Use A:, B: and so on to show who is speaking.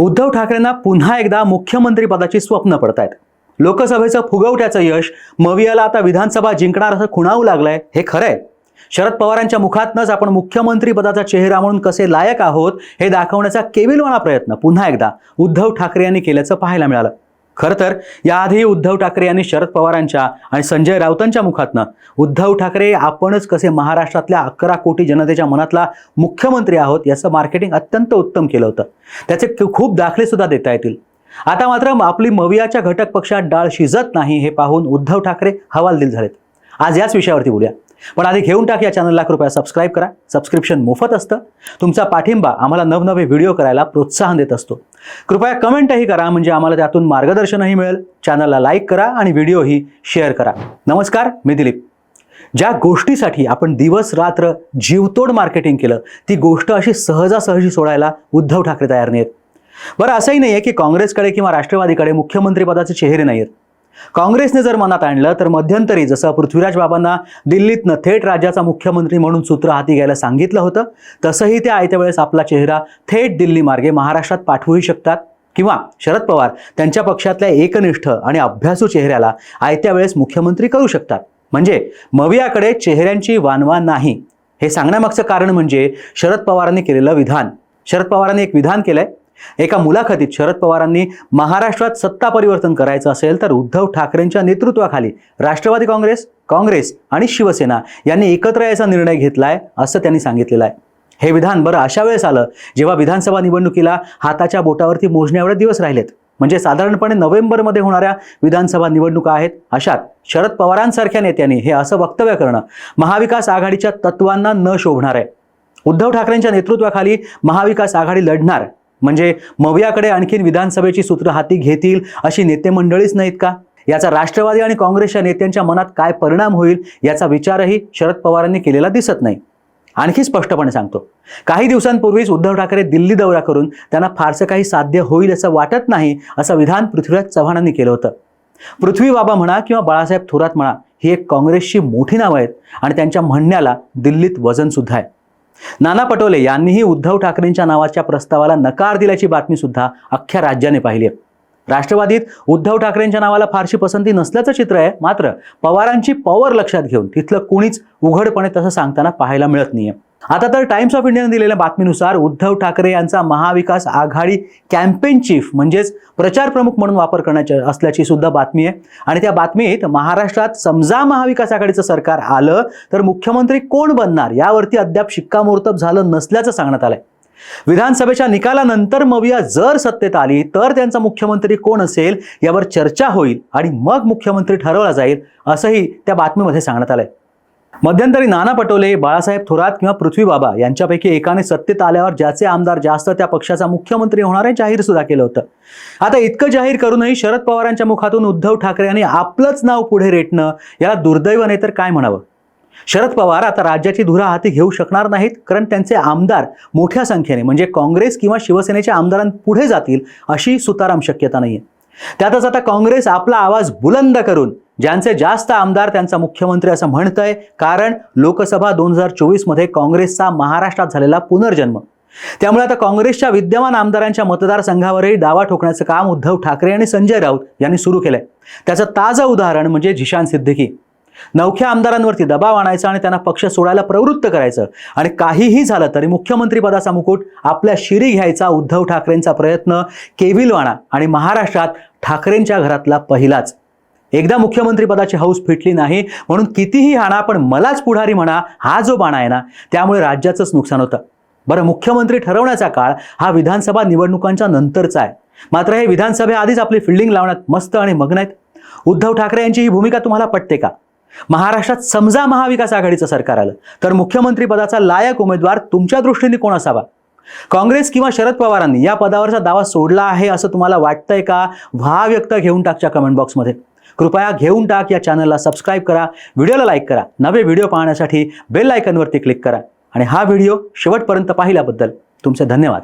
A: उद्धव ठाकरेंना पुन्हा एकदा मुख्यमंत्री पदाची स्वप्न पडतायत. लोकसभेचं फुगवट्याचं यश मवियाला आता विधानसभा जिंकणार असं खुणावू लागलंय हे खरंय. शरद पवारांच्या मुखातनंच आपण मुख्यमंत्री पदाचा चेहरा म्हणून कसे लायक आहोत हे दाखवण्याचा केविलवाणा प्रयत्न पुन्हा एकदा उद्धव ठाकरे यांनी केल्याचं पाहायला मिळालं. खरं तर याआधी उद्धव ठाकरे यांनी शरद पवारांच्या आणि संजय राऊतांच्या मुखातनं उद्धव ठाकरे आपणच कसे महाराष्ट्रातल्या अकरा कोटी जनतेच्या मनातला मुख्यमंत्री आहोत याचं मार्केटिंग अत्यंत उत्तम केलं होतं. त्याचे खूप दाखले सुद्धा देता येतील. आता मात्र आपली मवियाच्या घटक पक्षात डाळ शिजत नाही हे पाहून उद्धव ठाकरे हवालदिल झालेत. आज याच विषयावरती बोलूया. पण आधी घेऊन टाक या चॅनलला कृपया सबस्क्राईब करा. सबस्क्रिप्शन मोफत असतं. तुमचा पाठिंबा आम्हाला नवनवे व्हिडिओ करायला प्रोत्साहन देत असतो. कृपया कमेंटही करा म्हणजे आम्हाला त्यातून मार्गदर्शनही मिळेल. चॅनलला लाईक करा आणि व्हिडिओही शेअर करा. नमस्कार मी दिलीप. ज्या गोष्टीसाठी आपण दिवस रात्र जीवतोड मार्केटिंग केलं ती गोष्ट अशी सहजासहजी सोडायला उद्धव ठाकरे तयार नाहीत बरं असंही नाही आहे की काँग्रेसकडे किंवा राष्ट्रवादीकडे मुख्यमंत्रीपदाचे चेहरे नाही आहेत काँग्रेसने जर मनात आणलं तर मध्यंतरी जसं पृथ्वीराज बाबांना दिल्लीतनं थेट राज्याचा मुख्यमंत्री म्हणून सूत्र हाती घ्यायला सांगितलं होतं तसंही ते आयत्या वेळेस आपला चेहरा थेट दिल्ली मार्गे महाराष्ट्रात पाठवूही शकतात. किंवा शरद पवार त्यांच्या पक्षातल्या एकनिष्ठ आणि अभ्यासू चेहऱ्याला आयत्या वेळेस मुख्यमंत्री करू शकतात. म्हणजे मवियाकडे चेहऱ्यांची वानवा नाही. हे सांगण्यामागचं कारण म्हणजे शरद पवारांनी केलेलं विधान. शरद पवारांनी एक विधान केलंय एका मुलाखतीत शरद पवारांनी महाराष्ट्रात सत्ता परिवर्तन करायचं असेल तर उद्धव ठाकरेंच्या नेतृत्वाखाली राष्ट्रवादी काँग्रेस काँग्रेस आणि शिवसेना यांनी एकत्र यायचा निर्णय घेतलाय असं त्यांनी सांगितलेलं आहे. हे विधान बरं अशा वेळेस आलं जेव्हा विधानसभा निवडणुकीला हाताच्या बोटावरती मोजण्यावर एवढे दिवस राहिलेत. म्हणजे साधारणपणे नोव्हेंबरमध्ये होणाऱ्या विधानसभा निवडणुका आहेत अशात शरद पवारांसारख्या नेत्यांनी हे असं वक्तव्य करणं महाविकास आघाडीच्या तत्वांना न शोभणार आहे. उद्धव ठाकरेंच्या नेतृत्वाखाली महाविकास आघाडी लढणार म्हणजे मवियाकडे आणखीन विधानसभेची सूत्र हाती घेतील अशी नेते मंडळीच नाहीत का? याचा राष्ट्रवादी आणि काँग्रेसच्या नेत्यांच्या मनात काय परिणाम होईल याचा विचारही शरद पवारांनी केलेला दिसत नाही. आणखी स्पष्टपणे सांगतो. काही दिवसांपूर्वीच उद्धव ठाकरे दिल्ली दौरा करून त्यांना फारसं काही साध्य होईल असं वाटत नाही असं विधान पृथ्वीराज चव्हाणांनी केलं होतं. पृथ्वीबाबा म्हणा किंवा बाळासाहेब थोरात म्हणा ही एक काँग्रेसची मोठी नावं आहेत आणि त्यांच्या म्हणण्याला दिल्लीत वजनसुद्धा आहे. नाना पटोले यांनीही उद्धव ठाकरेंच्या नावाच्या प्रस्तावाला नकार दिल्याची बातमी सुद्धा अख्ख्या राज्याने पाहिली आहे. राष्ट्रवादीत उद्धव ठाकरेंच्या नावाला फारशी पसंती नसल्याचं चित्र आहे मात्र पवारांची पॉवर लक्षात घेऊन तिथलं कुणीच उघडपणे तसं सांगताना पाहायला मिळत नाहीये. आता तर टाइम्स ऑफ इंडियाने दिलेल्या बातमीनुसार उद्धव ठाकरे यांचा महाविकास आघाडी कॅम्पेन चीफ म्हणजेच प्रचार प्रमुख म्हणून वापर करण्याची असल्याची सुद्धा बातमी आहे. आणि त्या बातमीत महाराष्ट्रात समजा महाविकास आघाडीचं सरकार आलं तर मुख्यमंत्री कोण बनणार? यावरती अद्याप शिक्कामोर्तब झालं नसल्याचं सांगण्यात आलंय. विधानसभेच्या निकालानंतर मविया जर सत्तेत आली तर त्यांचा मुख्यमंत्री कोण असेल? यावर चर्चा होईल आणि मग मुख्यमंत्री ठरवला जाईल असंही त्या बातमीमध्ये सांगण्यात आलंय. मध्यंतरी नाना पटोले बाळासाहेब थोरात किंवा पृथ्वी बाबा यांच्यापैकी एकाने सत्तेत आल्यावर ज्याचे आमदार जास्त त्या पक्षाचा मुख्यमंत्री होणार आहे जाहीर सुद्धा केलं होतं. आता इतकं जाहीर करूनही शरद पवारांच्या मुखातून उद्धव ठाकरे यांनी आपलंच नाव पुढे रेटणं याला दुर्दैव नाही तर काय म्हणावं? शरद पवार आता राज्याची धुरा हाती घेऊ शकणार नाहीत कारण त्यांचे आमदार मोठ्या संख्येने म्हणजे काँग्रेस किंवा शिवसेनेच्या आमदारांपुढे जातील अशी सुताराम शक्यता नाहीये. त्यातच आता काँग्रेस आपला आवाज बुलंद करून ज्यांचे जास्त आमदार त्यांचा मुख्यमंत्री असं म्हणतंय कारण लोकसभा दोन हजार चोवीसमध्ये काँग्रेसचा महाराष्ट्रात झालेला पुनर्जन्म. त्यामुळे आता काँग्रेसच्या विद्यमान आमदारांच्या मतदारसंघावरही दावा ठोकण्याचं काम उद्धव ठाकरे आणि संजय राऊत यांनी सुरू केलंय. त्याचं ताजं उदाहरण म्हणजे झिशान सिद्दीकी. नवख्या आमदारांवरती दबाव आणायचा आणि त्यांना पक्ष सोडायला प्रवृत्त करायचं. आणि काहीही झालं तरी मुख्यमंत्रीपदाचा मुकुट आपल्या शिरी घ्यायचा उद्धव ठाकरेंचा प्रयत्न केविलवाणा आणि महाराष्ट्रात ठाकरेंच्या घरातला पहिलाच. एकदा मुख्यमंत्री पदाची हौस फिटली नाही म्हणून कितीही हाणा पण मलाच पुढारी म्हणा हा जो बाणा आहे ना त्यामुळे राज्याचंच नुकसान होतं. बरं मुख्यमंत्री ठरवण्याचा काळ हा विधानसभा निवडणुकांच्या नंतरचा आहे. मात्र हे विधानसभेआधीच आपली फिल्डिंग लावण्यात मस्त आणि मग्न आहेत. उद्धव ठाकरे यांची ही भूमिका तुम्हाला पटते का? महाराष्ट्रात समजा महाविकास आघाडीचं सरकार आलं तर मुख्यमंत्री पदाचा लायक उमेदवार तुमच्या दृष्टीने कोण असावा? काँग्रेस किंवा शरद पवारांनी या पदावरचा दावा सोडला आहे असं तुम्हाला वाटतंय का? व्हा व्यक्त घेऊन टाकच्या कमेंट बॉक्समध्ये कृपया घेऊन टाक या चॅनलला सबस्क्राईब करा व्हिडिओला लाईक करा नवे व्हिडिओ पाहण्यासाठी बेल आयकनवरती क्लिक करा. आणि हा व्हिडिओ शेवटपर्यंत पाहिल्याबद्दल तुमचे धन्यवाद.